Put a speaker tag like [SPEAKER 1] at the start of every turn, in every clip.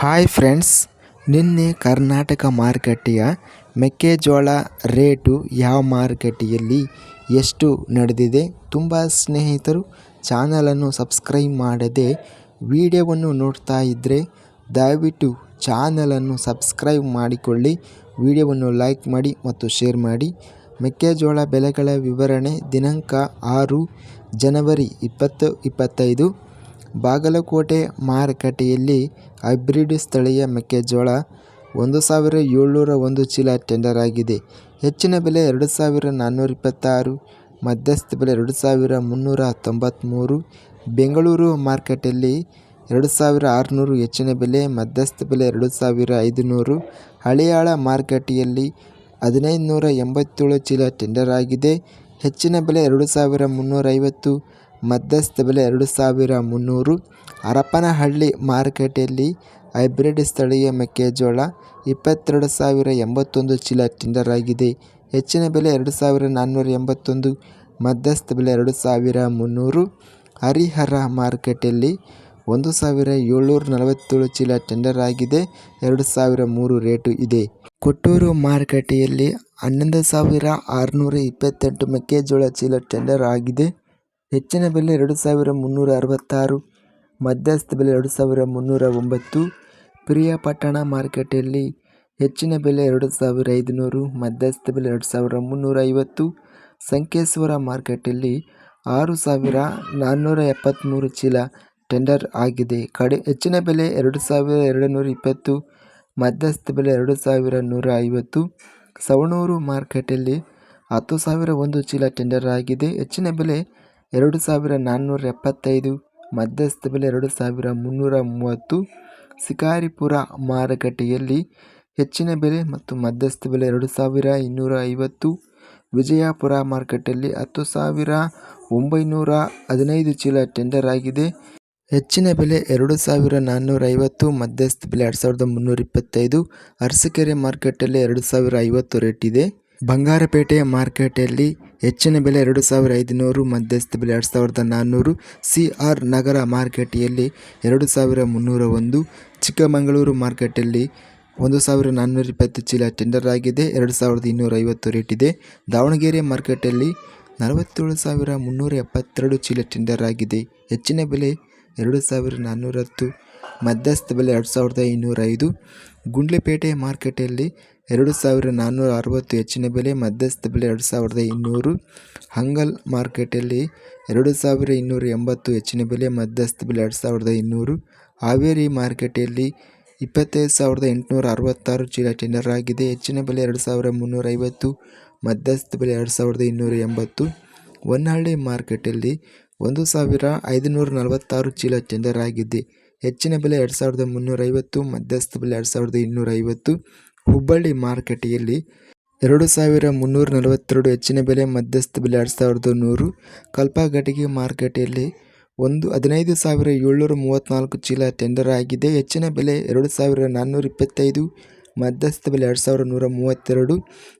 [SPEAKER 1] Hi friends ನಿನ್ನೆ ಕರ್ನಾಟಕ ಮಾರುಕಟ್ಟೆಯ ಮೆಕ್ಕೆಜೋಳ ರೇಟು ಯಾವ ಮಾರುಕಟ್ಟೆಯಲ್ಲಿ ಎಷ್ಟು ನಡೆದಿದೆ ತುಂಬ ಸ್ನೇಹಿತರು ಚಾನಲನ್ನು ಸಬ್ಸ್ಕ್ರೈಬ್ ಮಾಡದೆ ವಿಡಿಯೋವನ್ನು ನೋಡ್ತಾ ಇದ್ದರೆ ದಯವಿಟ್ಟು ಚಾನಲನ್ನು ಸಬ್ಸ್ಕ್ರೈಬ್ ಮಾಡಿಕೊಳ್ಳಿ, ವಿಡಿಯೋವನ್ನು ಲೈಕ್ ಮಾಡಿ ಮತ್ತು ಶೇರ್ ಮಾಡಿ. ಮೆಕ್ಕೆಜೋಳ ಬೆಲೆಗಳ ವಿವರಣೆ ದಿನಾಂಕ ಆರು ಜನವರಿ ಇಪ್ಪತ್ತು ಇಪ್ಪತ್ತೈದು. ಬಾಗಲಕೋಟೆ ಮಾರುಕಟ್ಟೆಯಲ್ಲಿ ಹೈಬ್ರಿಡ್ ಸ್ಥಳೀಯ ಮೆಕ್ಕೆಜೋಳ ಒಂದು ಸಾವಿರ ಏಳ್ನೂರ ಒಂದು ಚೀಲ ಟೆಂಡರ್ ಆಗಿದೆ. ಹೆಚ್ಚಿನ ಬೆಲೆ ಎರಡು ಸಾವಿರ ನಾನ್ನೂರ ಇಪ್ಪತ್ತಾರು, ಮಧ್ಯಸ್ಥ ಬೆಲೆ ಎರಡು ಸಾವಿರ ಮುನ್ನೂರ ತೊಂಬತ್ತ್ಮೂರು ಬೆಂಗಳೂರು ಮಾರುಕಟ್ಟೆಯಲ್ಲಿ ಎರಡು ಸಾವಿರ ಆರುನೂರು, ಹೆಚ್ಚಿನ ಬೆಲೆ, ಮಧ್ಯಸ್ಥ ಬೆಲೆ ಎರಡು ಸಾವಿರ ಐದುನೂರು, ಹಳಿಯಾಳ ಮಾರುಕಟ್ಟೆಯಲ್ಲಿ ಹದಿನೈದು ನೂರ ಎಂಬತ್ತೇಳು ಚೀಲ ಟೆಂಡರ್ ಆಗಿದೆ. ಹೆಚ್ಚಿನ ಬೆಲೆ ಎರಡು ಸಾವಿರ ಮುನ್ನೂರೈವತ್ತು ಮಧ್ಯಸ್ಥ ಬೆಲೆ ಎರಡು ಸಾವಿರ ಮುನ್ನೂರು. ಹರಪನಹಳ್ಳಿ ಮಾರುಕಟ್ಟೆಯಲ್ಲಿ ಹೈಬ್ರಿಡ್ ಸ್ಥಳೀಯ ಮೆಕ್ಕೆಜೋಳ ಇಪ್ಪತ್ತೆರಡು ಸಾವಿರ ಎಂಬತ್ತೊಂದು ಚೀಲ ಟೆಂಡರ್ ಆಗಿದೆ. ಹೆಚ್ಚಿನ ಬೆಲೆ ಎರಡು ಸಾವಿರ ನಾನ್ನೂರ ಎಂಬತ್ತೊಂದು. ಮಧ್ಯಸ್ಥ ಬೆಲೆ ಎರಡು ಸಾವಿರ ಮುನ್ನೂರು. ಹರಿಹರ ಮಾರುಕಟ್ಟೆಯಲ್ಲಿ ಒಂದು ಸಾವಿರ ಏಳ್ನೂರ ನಲವತ್ತೇಳು ಚೀಲ ಟೆಂಡರ್ ಆಗಿದೆ. ಎರಡು ಸಾವಿರ ಮೂರು ರೇಟು ಇದೆ. ಕೊಟ್ಟೂರು ಮಾರುಕಟ್ಟೆಯಲ್ಲಿ ಹನ್ನೊಂದು ಸಾವಿರ ಆರುನೂರ ಇಪ್ಪತ್ತೆಂಟು ಮೆಕ್ಕೆಜೋಳ ಚೀಲ ಟೆಂಡರ್ ಆಗಿದೆ. ಹೆಚ್ಚಿನ ಬೆಲೆ ಎರಡು ಸಾವಿರ ಮುನ್ನೂರ ಅರವತ್ತಾರು, ಮಧ್ಯಸ್ಥ ಬೆಲೆ ಎರಡು ಸಾವಿರ ಮುನ್ನೂರ ಒಂಬತ್ತು ಪ್ರಿಯಪಟ್ಟಣ ಮಾರುಕಟ್ಟೆಯಲ್ಲಿ ಹೆಚ್ಚಿನ ಬೆಲೆ ಎರಡು ಸಾವಿರ ಐದುನೂರು, ಮಧ್ಯಸ್ಥ ಬೆಲೆ ಎರಡು ಸಾವಿರ ಮುನ್ನೂರ ಐವತ್ತು, ಸಂಕೇಶ್ವರ ಮಾರ್ಕೆಟಲ್ಲಿ ಆರು ಸಾವಿರ ನಾನ್ನೂರ ಎಪ್ಪತ್ತ್ಮೂರು ಚೀಲ ಟೆಂಡರ್ ಆಗಿದೆ. ಕಡೆ, ಹೆಚ್ಚಿನ ಬೆಲೆ ಎರಡು ಸಾವಿರ ಎರಡು ನೂರ ಇಪ್ಪತ್ತು, ಮಧ್ಯಸ್ಥ ಬೆಲೆ ಎರಡು ಸಾವಿರ ನೂರ ಐವತ್ತು, ಸವಣೂರು ಮಾರ್ಕೆಟಲ್ಲಿ ಹತ್ತು ಸಾವಿರ ಒಂದು ಚೀಲ ಟೆಂಡರ್ ಆಗಿದೆ. ಹೆಚ್ಚಿನ ಬೆಲೆ ಎರಡು ಸಾವಿರ ನಾನ್ನೂರ ಎಪ್ಪತ್ತೈದು ಮಧ್ಯಸ್ಥ ಬೆಲೆ ಎರಡು ಸಾವಿರ ಮುನ್ನೂರ ಮೂವತ್ತು, ಶಿಕಾರಿಪುರ ಮಾರುಕಟ್ಟೆಯಲ್ಲಿ ಹೆಚ್ಚಿನ ಬೆಲೆ ಮತ್ತು ಮಧ್ಯಸ್ಥ ಬೆಲೆ ಎರಡು ಸಾವಿರ ಇನ್ನೂರ ಐವತ್ತು ವಿಜಯಪುರ ಮಾರುಕಟ್ಟೆಯಲ್ಲಿ ಹತ್ತು ಸಾವಿರ ಒಂಬೈನೂರ ಹದಿನೈದು ಚೀಲ ಟೆಂಡರ್ ಆಗಿದೆ. ಹೆಚ್ಚಿನ ಬೆಲೆ ಎರಡು ಸಾವಿರ ನಾನ್ನೂರ ಐವತ್ತು ಮಧ್ಯಸ್ಥ ಬೆಲೆ ಎರಡು ಸಾವಿರದ ಮುನ್ನೂರ ಇಪ್ಪತ್ತೈದು ಅರಸೀಕೆರೆ ಮಾರ್ಕೆಟಲ್ಲಿ ಎರಡು ಸಾವಿರ ಐವತ್ತು ರೇಟ್ ಇದೆ. ಬಂಗಾರಪೇಟೆ ಮಾರ್ಕೆಟಲ್ಲಿ ಹೆಚ್ಚಿನ ಬೆಲೆ ಎರಡು ಸಾವಿರ ಐದುನೂರು, ಮಧ್ಯಸ್ಥ ಬೆಲೆ ಎರಡು ಸಾವಿರದ ನಾನ್ನೂರು. ಸಿ ಆರ್ ನಗರ ಮಾರುಕಟ್ಟೆಯಲ್ಲಿ ಎರಡು ಸಾವಿರ ಮುನ್ನೂರ ಒಂದು ಚಿಕ್ಕಮಗಳೂರು ಮಾರ್ಕೆಟಲ್ಲಿ ಒಂದು ಸಾವಿರ ನಾನ್ನೂರ ಇಪ್ಪತ್ತು ಚೀಲ ಟೆಂಡರ್ ಆಗಿದೆ. ಎರಡು ಸಾವಿರದ ಇನ್ನೂರ ಐವತ್ತು ರೇಟ್ ಇದೆ. ದಾವಣಗೆರೆ ಮಾರ್ಕೆಟಲ್ಲಿ ನಲವತ್ತೇಳು ಸಾವಿರ ಮುನ್ನೂರ ಎಪ್ಪತ್ತೆರಡು ಚೀಲ ಟೆಂಡರ್ ಆಗಿದೆ. ಹೆಚ್ಚಿನ ಬೆಲೆ ಎರಡು ಸಾವಿರ ನಾನ್ನೂರ ಹತ್ತು ಮಧ್ಯಸ್ಥ ಬೆಲೆ ಎರಡು ಸಾವಿರದ ಇನ್ನೂರ ಐದು ಗುಂಡ್ಲೆಪೇಟೆ ಮಾರ್ಕೆಟಲ್ಲಿ ಎರಡು ಸಾವಿರ ನಾನ್ನೂರ ಅರವತ್ತು ಹೆಚ್ಚಿನ ಬೆಲೆ, ಮಧ್ಯಸ್ಥ ಬೆಲೆ ಎರಡು ಸಾವಿರದ ಇನ್ನೂರು. ಹಂಗಲ್ ಮಾರ್ಕೆಟಲ್ಲಿ ಎರಡು ಸಾವಿರ ಇನ್ನೂರ ಎಂಬತ್ತು ಹೆಚ್ಚಿನ ಬೆಲೆ, ಮಧ್ಯಸ್ಥ ಬೆಲೆ ಎರಡು ಸಾವಿರದ ಇನ್ನೂರು. ಹಾವೇರಿ ಮಾರುಕಟ್ಟೆಯಲ್ಲಿ ಇಪ್ಪತ್ತೈದು ಸಾವಿರದ ಎಂಟುನೂರ ಅರವತ್ತಾರು ಚೀಲ ಟೆಂಡರ್ ಆಗಿದೆ. ಹೆಚ್ಚಿನ ಬೆಲೆ ಎರಡು ಸಾವಿರ ಮುನ್ನೂರ ಐವತ್ತು ಮಧ್ಯಸ್ಥ ಬೆಲೆ ಎರಡು ಸಾವಿರದ ಇನ್ನೂರ ಎಂಬತ್ತು ಹೊನ್ನಾಳಿ ಮಾರ್ಕೆಟಲ್ಲಿ ಒಂದು ಸಾವಿರ ಐದುನೂರ ನಲವತ್ತಾರು ಚೀಲ ಟೆಂಡರ್ ಆಗಿದೆ. ಹೆಚ್ಚಿನ ಬೆಲೆ ಎರಡು ಸಾವಿರದ ಮುನ್ನೂರ ಐವತ್ತು ಮಧ್ಯಸ್ಥ ಬೆಲೆ ಎರಡು ಸಾವಿರದ ಇನ್ನೂರ ಐವತ್ತು ಹುಬ್ಬಳ್ಳಿ ಮಾರುಕಟ್ಟೆಯಲ್ಲಿ ಎರಡು ಸಾವಿರ ಮುನ್ನೂರ ನಲವತ್ತೆರಡು ಹೆಚ್ಚಿನ ಬೆಲೆ ಮಧ್ಯಸ್ಥ ಬೆಲೆ ಎರಡು ಸಾವಿರದ ನೂರು ಕಲ್ಪಗಟಿಗೆ ಮಾರುಕಟ್ಟೆಯಲ್ಲಿ ಒಂದು ಹದಿನೈದು ಸಾವಿರ ಏಳ್ನೂರ ಮೂವತ್ತ್ನಾಲ್ಕು ಚೀಲ ಟೆಂಡರ್ ಆಗಿದೆ. ಹೆಚ್ಚಿನ ಬೆಲೆ ಎರಡು ಸಾವಿರ ನಾನ್ನೂರ ಇಪ್ಪತ್ತೈದು, ಮಧ್ಯಸ್ಥ ಬೆಲೆ ಎರಡು ಸಾವಿರ ನೂರ ಮೂವತ್ತೆರಡು,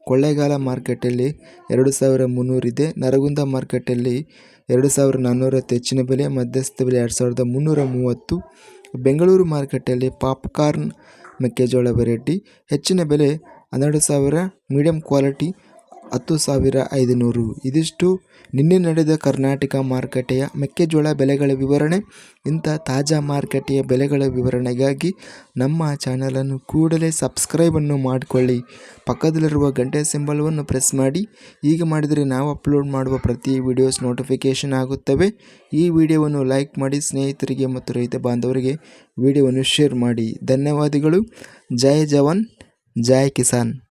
[SPEAKER 1] ಕೊಳ್ಳೇಗಾಲ ಮಾರುಕಟ್ಟೆಯಲ್ಲಿ ಎರಡು ಸಾವಿರ ಮುನ್ನೂರಿದೆ ನರಗುಂದ ಮಾರುಕಟ್ಟೆಯಲ್ಲಿ ಎರಡು ಸಾವಿರ ನಾನ್ನೂರತ್ತು ಹೆಚ್ಚಿನ ಬೆಲೆ ಮಧ್ಯಸ್ಥ ಬೆಲೆ ಎರಡು ಸಾವಿರದ ಮುನ್ನೂರ ಮೂವತ್ತು, ಬೆಂಗಳೂರು ಮಾರುಕಟ್ಟೆಯಲ್ಲಿ ಪಾಪ್ಕಾರ್ನ್ ಮೆಕ್ಕೆಜೋಳ ವೆರೈಟಿ ಹೆಚ್ಚಿನ ಬೆಲೆ ಹನ್ನೆರಡು ಸಾವಿರ ಮೀಡಿಯಂ ಕ್ವಾಲಿಟಿ ಹತ್ತು ಸಾವಿರ ಐದುನೂರು. ಇದಿಷ್ಟು ನಿನ್ನೆ ನಡೆದ ಕರ್ನಾಟಕ ಮಾರುಕಟ್ಟೆಯ ಮೆಕ್ಕೆಜೋಳ ಬೆಲೆಗಳ ವಿವರಣೆ. ಇಂಥ ತಾಜಾ ಮಾರುಕಟ್ಟೆಯ ಬೆಲೆಗಳ ವಿವರಣೆಗಾಗಿ ನಮ್ಮ ಚಾನಲನ್ನು ಕೂಡಲೇ ಸಬ್ಸ್ಕ್ರೈಬನ್ನು ಮಾಡಿಕೊಳ್ಳಿ. ಪಕ್ಕದಲ್ಲಿರುವ ಗಂಟೆ ಸಿಂಬಲವನ್ನು ಪ್ರೆಸ್ ಮಾಡಿ. ಹೀಗೆ ಮಾಡಿದರೆ ನಾವು ಅಪ್ಲೋಡ್ ಮಾಡುವ ಪ್ರತಿ ವಿಡಿಯೋಸ್ ನೋಟಿಫಿಕೇಷನ್ ಆಗುತ್ತವೆ. ಈ ವಿಡಿಯೋವನ್ನು ಲೈಕ್ ಮಾಡಿ ಸ್ನೇಹಿತರಿಗೆ ಮತ್ತು ರೈತ ಬಾಂಧವರಿಗೆ ವಿಡಿಯೋವನ್ನು ಶೇರ್ ಮಾಡಿ. ಧನ್ಯವಾದಗಳು. ಜೈ ಜವಾನ್ ಜಯ ಕಿಸಾನ್.